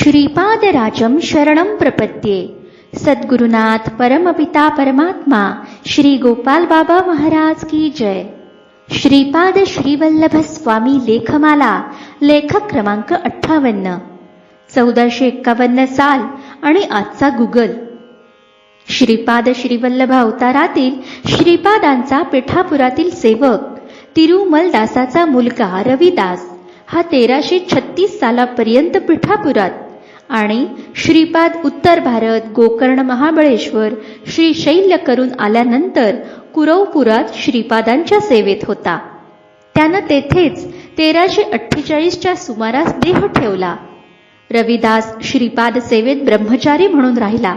श्रीपादराजं शरणं प्रपद्ये। सद्गुरुनाथ परमपिता परमात्मा श्री गोपाल बाबा महाराज की जय। श्रीपाद श्रीवल्लभ स्वामी लेखमाला लेखक क्रमांक अठ्ठावन्न। चौदाशे एक्कावन्न साल आणि आजचा गुगल। श्रीपाद श्रीवल्लभ अवतारातील श्रीपादांचा पिठापुरातील सेवक तिरुमल दासाचा मुलगा रविदास हा तेराशे छत्तीस सालापर्यंत पिठापुरात आणि श्रीपाद उत्तर भारत गोकर्ण महाबळेश्वर श्री शैल्य करून आल्यानंतर कुरवपुरात श्रीपादांच्या सेवेत होता. त्यानं तेथेच तेराशे अठ्ठेचाळीसच्या सुमारास देह ठेवला. रविदास श्रीपाद सेवेत ब्रह्मचारी म्हणून राहिला.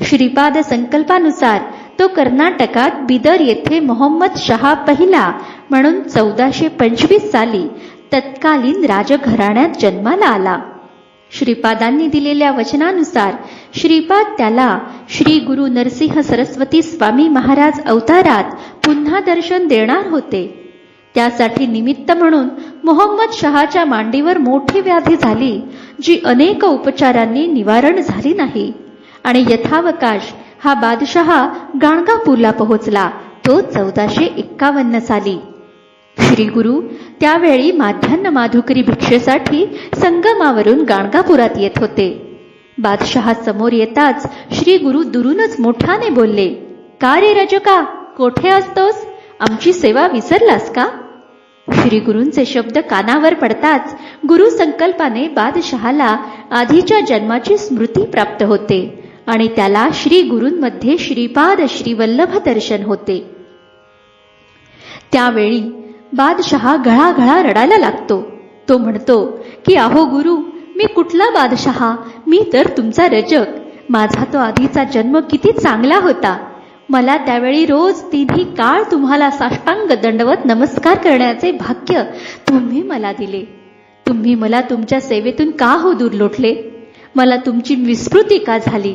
श्रीपाद संकल्पानुसार तो कर्नाटकात बिदर येथे मोहम्मद शहा पहिला म्हणून चौदाशे पंचवीस साली तत्कालीन राजघराण्यात जन्माला आला. श्रीपादांनी दिलेल्या वचनानुसार श्रीपाद त्याला श्री गुरु नरसिंह सरस्वती स्वामी महाराज अवतारात पुन्हा दर्शन देणार होते. त्यासाठी निमित्त म्हणून मोहम्मद शहाच्या मांडीवर मोठी व्याधी झाली जी अनेक उपचारांनी निवारण झाली नाही. आणि यथावकाश हा बादशहा गाणगापूरला पोहोचला. तो चौदाशे एक्कावन्न साली. श्री गुरु त्यावेळी माध्यान्ह माधुकरी भिक्षेसाठी संगमावरून गाणगापुरात येत होते. बादशहा समोर येताच श्री गुरु दुरूनच मोठ्याने बोलले का रे रजका कोठे असतोस? आमची सेवा विसरलास का? श्री गुरूंचे शब्द कानावर पडताच गुरु संकल्पाने बादशहाला आधीच्या जन्माची स्मृती प्राप्त होते आणि त्याला श्री गुरूंमध्ये श्रीपाद श्रीवल्लभ दर्शन होते. त्यावेळी बादशहा घळाघळा रडायला लागतो. तो म्हणतो की अहो गुरु मी कुठला बादशहा? मी तर तुमचा रजक. माझा तो आधीचा जन्म किती चांगला होता. मला त्यावेळी रोज तिन्ही काळ तुम्हाला साष्टांग दंडवत नमस्कार करण्याचे भाग्य तुम्ही मला दिले. तुम्ही मला तुमच्या सेवेतून का हो दूर लोटले मला तुमची विस्मृती का झाली?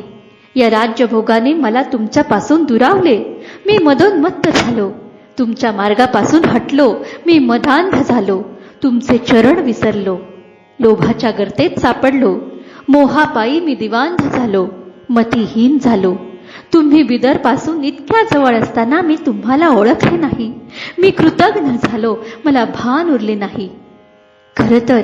या राज्यभोगाने मला तुमच्यापासून दुरावले. मी मदोन्मत्त झालो. तुमच्या मार्गापासून हटलो मी मदांध झालो तुमचे चरण विसरलो लोभाच्या गर्तेत सापडलो मोहापायी मी दिवांध झालो मतीहीन झालो. तुम्ही बिदरपासून इतक्या जवळ असताना मी तुम्हाला ओळखले नाही. मी कृतज्ञ झालो मला भान उरले नाही. खरं तर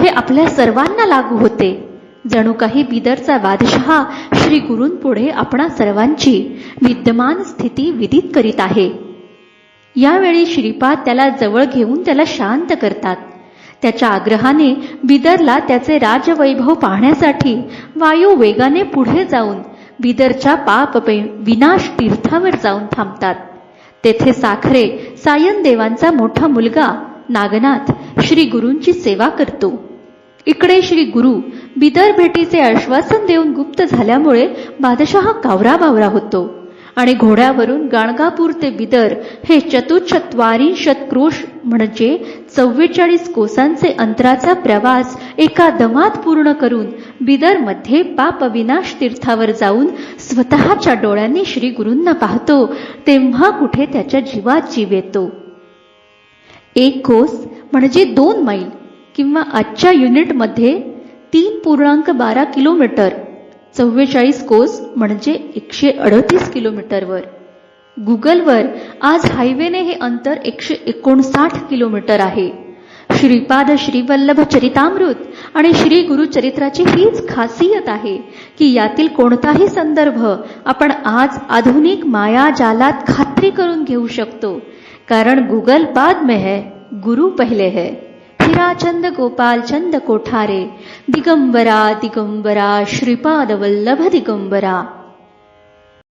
हे आपल्या सर्वांना लागू होते. जणू काही बिदरचा बादशहा श्री गुरूंपुढे आपणा सर्वांची विद्यमान स्थिती विदित करीत आहे. यावेळी श्रीपाद त्याला जवळ घेऊन त्याला शांत करतात. त्याच्या आग्रहाने बिदरला त्याचे राजवैभव पाहण्यासाठी वायू वेगाने पुढे जाऊन बिदरच्या पाप विनाश तीर्थावर जाऊन थांबतात. तेथे साखरे सायन देवांचा मोठा मुलगा नागनाथ श्री गुरूंची सेवा करतो. इकडे श्री गुरु बिदर भेटीचे आश्वासन देऊन गुप्त झाल्यामुळे बादशहा कावरा बावरा होतो. आणि घोड्यावरून गाणगापूर ते बिदर हे चतुश्चत्वारिंशत क्रोश म्हणजे चव्वेचाळीस कोसांचे अंतराचा प्रवास एका दमात पूर्ण करून बिदरमध्ये पापविनाश तीर्थावर जाऊन स्वतःच्या डोळ्यांनी श्री गुरूंना पाहतो तेव्हा कुठे त्याच्या जीवात जीव येतो. एक कोस म्हणजे दोन मैल किंवा आजच्या युनिटमध्ये तीन पूर्णांक बारा किलोमीटर चव्वेचाळीस कोस म्हणजे एकशे अडतीस किलोमीटरवर. गुगलवर आज हायवेने हे अंतर एकशे एकोणसाठ किलोमीटर आहे. श्रीपाद श्रीवल्लभ चरितामृत आणि श्री गुरुचरित्राची हीच खासियत आहे की यातील कोणताही संदर्भ आपण आज आधुनिक माया जालात खात्री करून घेऊ शकतो. कारण गुगल बाद में है गुरु पहिले है. ಚಂದ ಗೋಪಾಲ್ ಚಂದ ಕೋಠಾರೆ. ದಿಗಂಬರ ದಿಗಂಬರ ಶ್ರೀಪಾದವಲ್ಲಭ ದಿಗಂಬರ.